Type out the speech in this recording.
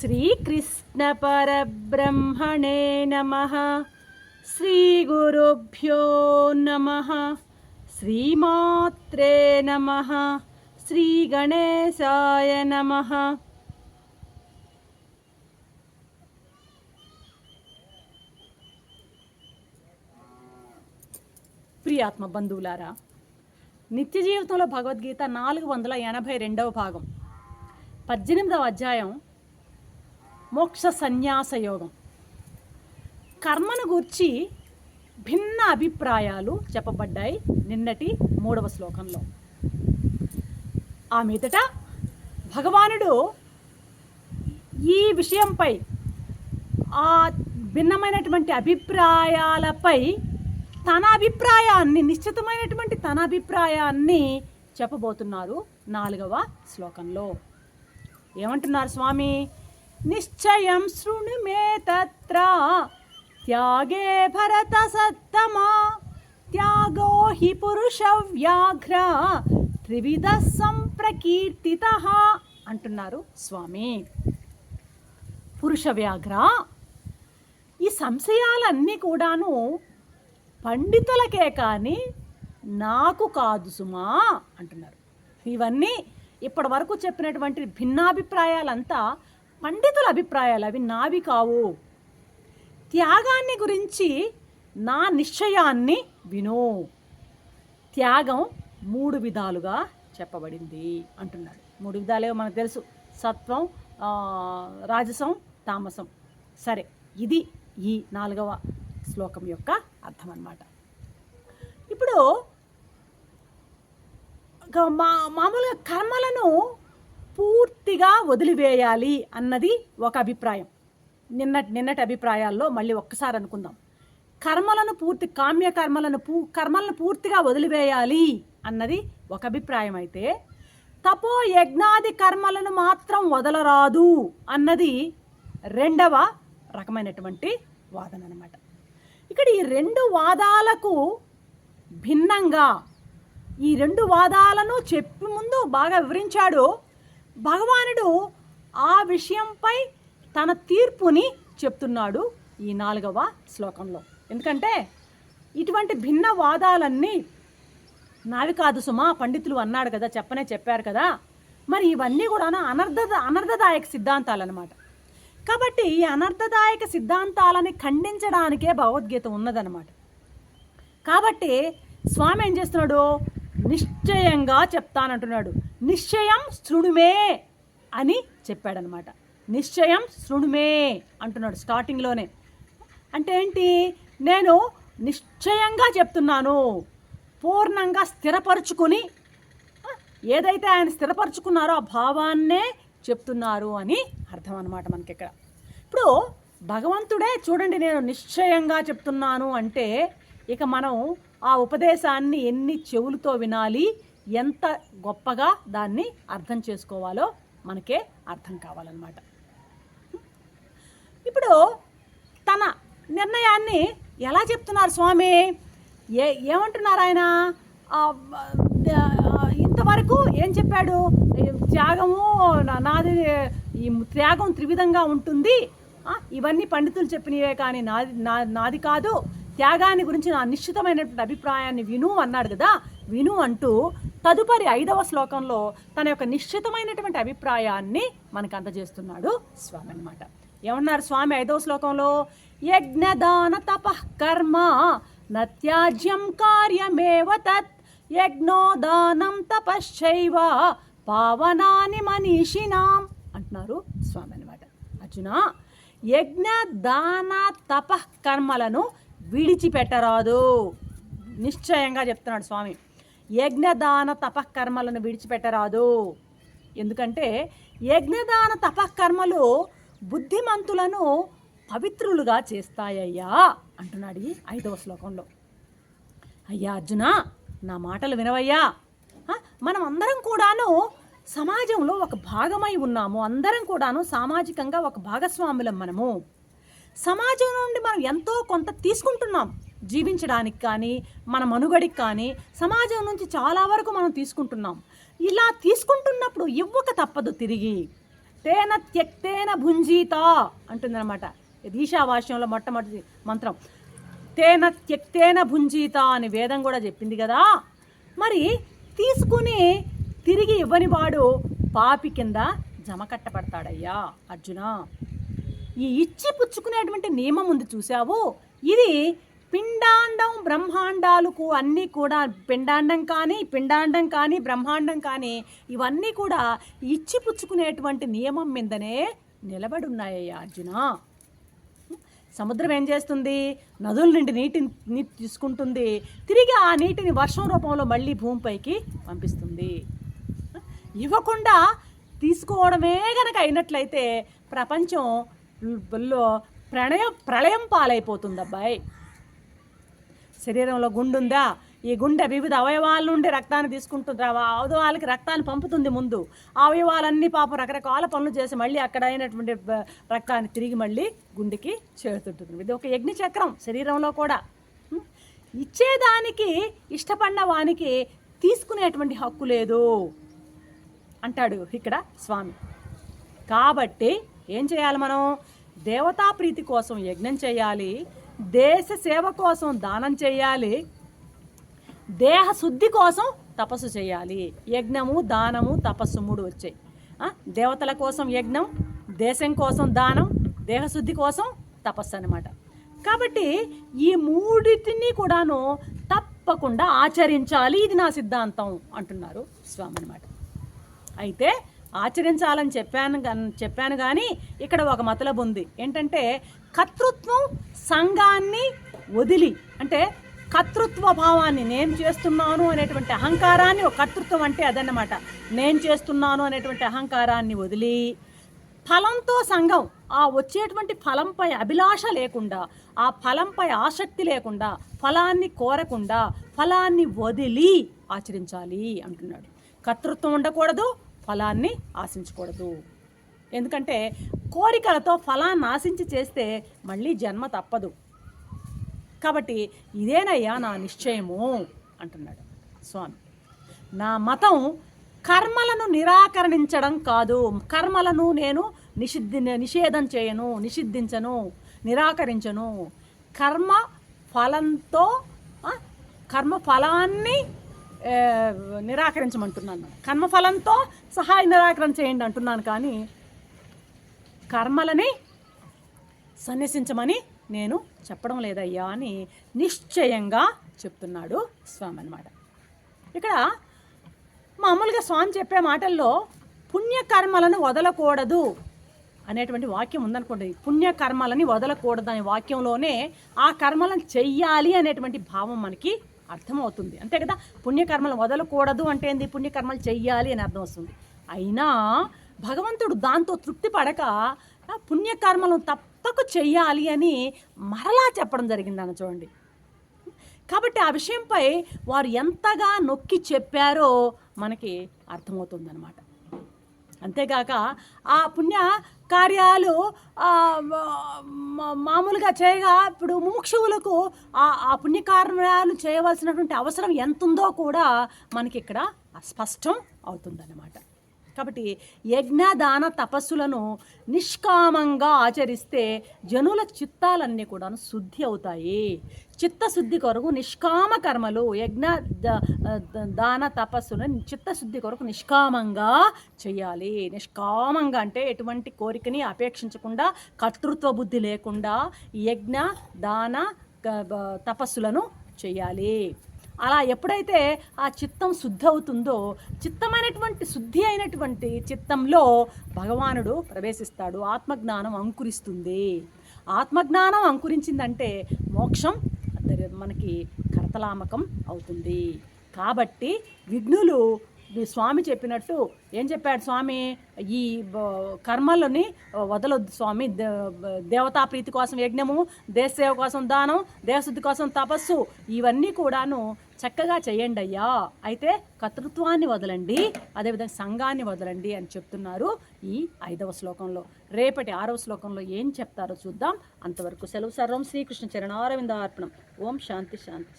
శ్రీకృష్ణపరబ్రహ్మణే నమ. శ్రీగురుభ్యో నమ. శ్రీమాత్రే నమ. శ్రీగణేశాయ నమ. ప్రియాత్మ బంధువులారా నిత్య జీవితంలో భగవద్గీత నాలుగు వందల ఎనభై రెండవ భాగం. పద్దెనిమిదవ అధ్యాయం మోక్ష సన్యాస యోగం. కర్మను గూర్చి భిన్న అభిప్రాయాలు చెప్పబడ్డాయి నిన్నటి మూడవ శ్లోకంలో. ఆ మీదట భగవానుడు ఈ విషయంపై ఆ భిన్నమైనటువంటి అభిప్రాయాలపై తన అభిప్రాయాన్ని నిశ్చితమైనటువంటి తన అభిప్రాయాన్ని చెప్పబోతున్నారు నాలుగవ శ్లోకంలో. ఏమంటున్నారు స్వామి? నిశ్చయం శృణు మే తత్ర త్యాగే భరత సత్తమా త్యాగో హి పురుష వ్యాఘ్ర త్రివిధ సంప్రకీర్తిత అంటున్నారు స్వామి. పురుష వ్యాఘ్ర ఈ సంశయాలన్నీ కూడాను పండితులకే కానీ నాకు కాదు సుమా అంటున్నారు. ఇవన్నీ ఇప్పటి వరకు చెప్పినటువంటి భిన్నాభిప్రాయాలంతా పండితుల అభిప్రాయాలు అవి నావి కావు. త్యాగాన్ని గురించి నా నిశ్చయాన్ని విను. త్యాగం మూడు విధాలుగా చెప్పబడింది అంటున్నాడు. మూడు విధాలే మనకు తెలుసు. సత్వం రాజసం తామసం. సరే ఇది ఈ నాలుగవ శ్లోకం యొక్క అర్థం అన్నమాట ఇప్పుడు మా మామూలుగా కర్మలను పూర్తిగా వదిలివేయాలి అన్నది ఒక అభిప్రాయం. నిన్నటి నిన్నటి అభిప్రాయాల్లో మళ్ళీ ఒక్కసారి అనుకుందాం. కర్మలను పూర్తి కామ్య కర్మలను పూ కర్మలను పూర్తిగా వదిలివేయాలి అన్నది ఒక అభిప్రాయం అయితే తపో యజ్ఞాది కర్మలను మాత్రం వదలరాదు అన్నది రెండవ రకమైనటువంటి వాదన అనమాట ఇక్కడ ఈ రెండు వాదాలకు భిన్నంగా ఈ రెండు వాదాలను చెప్పి ముందు బాగా వివరించాడు భగవానుడు ఆ విషయంపై తన తీర్పుని చెప్తున్నాడు ఈ నాలుగవ శ్లోకంలో. ఎందుకంటే ఇటువంటి భిన్న వాదాలన్నీ నావి కాదు సుమా పండితులు అన్నాడు కదా చెప్పనే చెప్పారు కదా. మరి ఇవన్నీ కూడా అనర్థ అనర్థదాయక సిద్ధాంతాలన్నమాట. కాబట్టి ఈ అనర్థదాయక సిద్ధాంతాలని ఖండించడానికే భగవద్గీత ఉన్నదన్నమాట. కాబట్టి స్వామి ఏం చేస్తున్నాడు? నిశ్చయంగా చెప్తానంటున్నాడు. నిశ్చయం శృణుమే అని చెప్పాడనమాట. నిశ్చయం శృణుమే అంటున్నాడు స్టార్టింగ్లోనే అంటే ఏంటి? నేను నిశ్చయంగా చెప్తున్నాను. పూర్ణంగా స్థిరపరుచుకుని ఏదైతే ఆయన స్థిరపరుచుకున్నారో ఆ భావాన్నే చెప్తున్నారు అని అర్థం అనమాట మనకి ఇక్కడ ఇప్పుడు భగవంతుడే చూడండి నేను నిశ్చయంగా చెప్తున్నాను అంటే ఇక మనం ఆ ఉపదేశాన్ని ఎన్ని చెవులతో వినాలి ఎంత గొప్పగా దాన్ని అర్థం చేసుకోవాలో మనకే అర్థం కావాలన్నమాట. ఇప్పుడు తన నిర్ణయాన్ని ఎలా చెప్తున్నారు స్వామి? ఏ ఏమంటున్నారు ఆయన? ఇంతవరకు ఏం చెప్పాడు? త్యాగము నా- నాది ఈ త్యాగం త్రివిధంగా ఉంటుంది. ఇవన్నీ పండితులు చెప్పినవే కానీ నాది నా నాది కాదు. త్యాగాన్ని గురించి నా నిశ్చితమైనటువంటి అభిప్రాయాన్ని విను అన్నాడు కదా. విను అంటూ తదుపరి ఐదవ శ్లోకంలో తన యొక్క నిశ్చితమైనటువంటి అభిప్రాయాన్ని మనకు అందజేస్తున్నాడు స్వామి అనమాట ఏమన్నారు స్వామి ఐదవ శ్లోకంలో? యజ్ఞదాన తప కర్మ నత్యాజ్యం కార్యమేవ తత్ యజ్ఞోదానం తపశ్చైవ పావనాని మనీషినాం అంటున్నారు స్వామి అనమాట అర్జున యజ్ఞ దాన తప కర్మలను విడిచిపెట్టరాదు. నిశ్చయంగా చెప్తున్నాడు స్వామి. యజ్ఞదాన తపకర్మలను విడిచిపెట్టరాదు. ఎందుకంటే యజ్ఞదాన తపకర్మలు బుద్ధిమంతులను పవిత్రులుగా చేస్తాయ్యా అంటున్నాడు ఈ ఐదవ శ్లోకంలో. అయ్యా అర్జున నా మాటలు వినవయ్యా. మనం అందరం కూడాను సమాజంలో ఒక భాగమై ఉన్నాము. అందరం కూడాను సామాజికంగా ఒక భాగస్వాములం మనము. సమాజం నుండి మనం ఎంతో కొంత తీసుకుంటున్నాం. జీవించడానికి కానీ మన మనుగడికి కానీ సమాజం నుంచి చాలా వరకు మనం తీసుకుంటున్నాం. ఇలా తీసుకుంటున్నప్పుడు ఇవ్వక తప్పదు తిరిగి. తేన త్యక్తేన భుంజీత అంటుందన్నమాట. ఇది ఈశావాస్యంలో మొట్టమొదటి మంత్రం. తేన త్యక్తేన భుంజీత అని వేదం కూడా చెప్పింది కదా. మరి తీసుకుని తిరిగి ఇవ్వని వాడు పాపి కింద జమ కట్టబడతాడయ్యా అర్జున. ఈ ఇచ్చి పుచ్చుకునేటువంటి నియమం ఉంది చూసావు ఇది పిండాండం బ్రహ్మాండాలకు అన్నీ కూడా పిండాండం కానీ పిండాండం కానీ బ్రహ్మాండం కానీ ఇవన్నీ కూడా ఇచ్చి పుచ్చుకునేటువంటి నియమం మీదనే నిలబడి ఉన్నాయ్యా అర్జున. సముద్రం ఏం చేస్తుంది? నదుల నుండి నీటిని నీటి తీసుకుంటుంది. తిరిగి ఆ నీటిని వర్షం రూపంలో మళ్ళీ భూమిపైకి పంపిస్తుంది. ఇవ్వకుండా తీసుకోవడమే గనక అయినట్లయితే ప్రపంచం లో ప్రణయం ప్రళయం పాలైపోతుంది అబ్బాయి శరీరంలో గుండు ఉందా ఈ గుండె వివిధ అవయవాల నుండి రక్తాన్ని తీసుకుంటుంది ఆ అవయవాలకి రక్తాన్ని పంపుతుంది ముందు. ఆ అవయవాలన్నీ పాపం రకరకాల పనులు చేసి మళ్ళీ అక్కడ అయినటువంటి రక్తాన్ని తిరిగి మళ్ళీ గుండెకి చేరుతుంటుంది. ఇది ఒక యజ్ఞ చక్రం శరీరంలో కూడా. ఇచ్చేదానికి ఇష్టపడిన వానికి తీసుకునేటువంటి హక్కు లేదు. అంటాడు ఇక్కడ స్వామి. కాబట్టి ఏం చేయాలి మనం? దేవతా ప్రీతి కోసం యజ్ఞం చేయాలి. దేశ సేవ కోసం దానం చేయాలి. దేహ శుద్ధి కోసం తపస్సు చేయాలి. యజ్ఞము దానము తపస్సు మూడు వచ్చాయి. దేవతల కోసం యజ్ఞం దేశం కోసం దానం దేహశుద్ధి కోసం తపస్సు అనమాట కాబట్టి ఈ మూడిటిని కూడాను తప్పకుండా ఆచరించాలి. ఇది నా సిద్ధాంతం అంటున్నారు స్వామి అనమాట అయితే ఆచరించాలని చెప్పాను చెప్పాను కానీ ఇక్కడ ఒక మతలబు ఉంది. ఏంటంటే కర్తృత్వం సంఘాన్ని వదిలి అంటే కర్తృత్వ భావాన్ని నేను చేస్తున్నాను అనేటువంటి అహంకారాన్ని ఒక కర్తృత్వం అంటే అదన్నమాట. నేను చేస్తున్నాను అనేటువంటి అహంకారాన్ని వదిలి ఫలంతో సంఘం ఆ వచ్చేటువంటి ఫలంపై అభిలాష లేకుండా ఆ ఫలంపై ఆసక్తి లేకుండా ఫలాన్ని కోరకుండా ఫలాన్ని వదిలి ఆచరించాలి అంటున్నాడు. కర్తృత్వం ఉండకూడదు ఫలాన్ని ఆశించకూడదు. ఎందుకంటే కోరికలతో ఫలాన్ని ఆశించి చేస్తే మళ్ళీ జన్మ తప్పదు. కాబట్టి ఇదేనయ్యా నా నిశ్చయము అంటున్నాడు స్వామి. నా మతం కర్మలను నిరాకరించడం కాదు. కర్మలను నేను నిషిద్ధి నిషేధం చేయను నిషిద్ధించను నిరాకరించను. కర్మ ఫలంతో కర్మ ఫలాన్ని నిరాకరించమంటున్నాను. కర్మ ఫలంతో సహాయ నిరాకరణ చేయండి అంటున్నాను కానీ కర్మలని సన్యసించమని నేను చెప్పడం లేదయ్యా అని నిశ్చయంగా చెప్తున్నాడు స్వామి అన్నమాట. ఇక్కడ మామూలుగా స్వామి చెప్పే మాటల్లో పుణ్యకర్మలను వదలకూడదు అనేటువంటి వాక్యం ఉందనుకోండి. పుణ్యకర్మలని వదలకూడదు అనే వాక్యంలోనే ఆ కర్మలను చెయ్యాలి అనేటువంటి భావం మనకి అర్థమవుతుంది. అంతే కదా? పుణ్యకర్మలు వదలకూడదు అంటే ఏంది? పుణ్యకర్మలు చెయ్యాలి అని అర్థం వస్తుంది. అయినా భగవంతుడు దాంతో తృప్తి పడక ఆ పుణ్యకర్మలను తప్పక చెయ్యాలి అని మరలా చెప్పడం జరిగింది అన్న చూడండి. కాబట్టి ఆ విషయంపై వారు ఎంతగా నొక్కి చెప్పారో మనకి అర్థమవుతుందన్నమాట. అంతేగాక ఆ పుణ్య కార్యాలు మామూలుగా చేయగా ఇప్పుడు ముముక్షువులకు ఆ ఆ పుణ్యకార్యాలు చేయవలసినటువంటి అవసరం ఎంత ఉందో కూడా మనకి ఇక్కడ స్పష్టం అవుతుందన్నమాట. కాబట్టి యజ్ఞ దాన తపస్సులను నిష్కామంగా ఆచరిస్తే జనుల చిత్తాలన్నీ కూడా శుద్ధి అవుతాయి. చిత్తశుద్ధి కొరకు నిష్కామ కర్మలు యజ్ఞ దాన తపస్సులను చిత్తశుద్ధి కొరకు నిష్కామంగా చేయాలి. నిష్కామంగా అంటే ఎటువంటి కోరికని అపేక్షించకుండా కర్తృత్వ బుద్ధి లేకుండా యజ్ఞ దాన క- తపస్సులను చేయాలి. అలా ఎప్పుడైతే ఆ చిత్తం శుద్ధి అవుతుందో చిత్తమైనటువంటి శుద్ధి అయినటువంటి చిత్తంలో భగవానుడు ప్రవేశిస్తాడు ఆత్మజ్ఞానం అంకురిస్తుంది. ఆత్మజ్ఞానం అంకురించిందంటే మోక్షం మనకి కరతలామకం అవుతుంది. కాబట్టి విఘ్నులు స్వామి చెప్పినట్టు ఏం చెప్పాడు స్వామి? ఈ కర్మలని వదలొద్దు స్వామి. దేవతా ప్రీతి కోసం యజ్ఞము దేశసేవ కోసం దానం దేశశుద్ధి కోసం తపస్సు ఇవన్నీ కూడాను చక్కగా చేయండి అయ్యా. అయితే కర్తృత్వాన్ని వదలండి అదేవిధంగా సంఘాన్ని వదలండి అని చెప్తున్నారు ఈ ఐదవ శ్లోకంలో. రేపటి ఆరవ శ్లోకంలో ఏం చెప్తారో చూద్దాం. అంతవరకు సెలవు సర్వం శ్రీకృష్ణ చరణారవింద అర్పణం ఓం శాంతి శాంతి.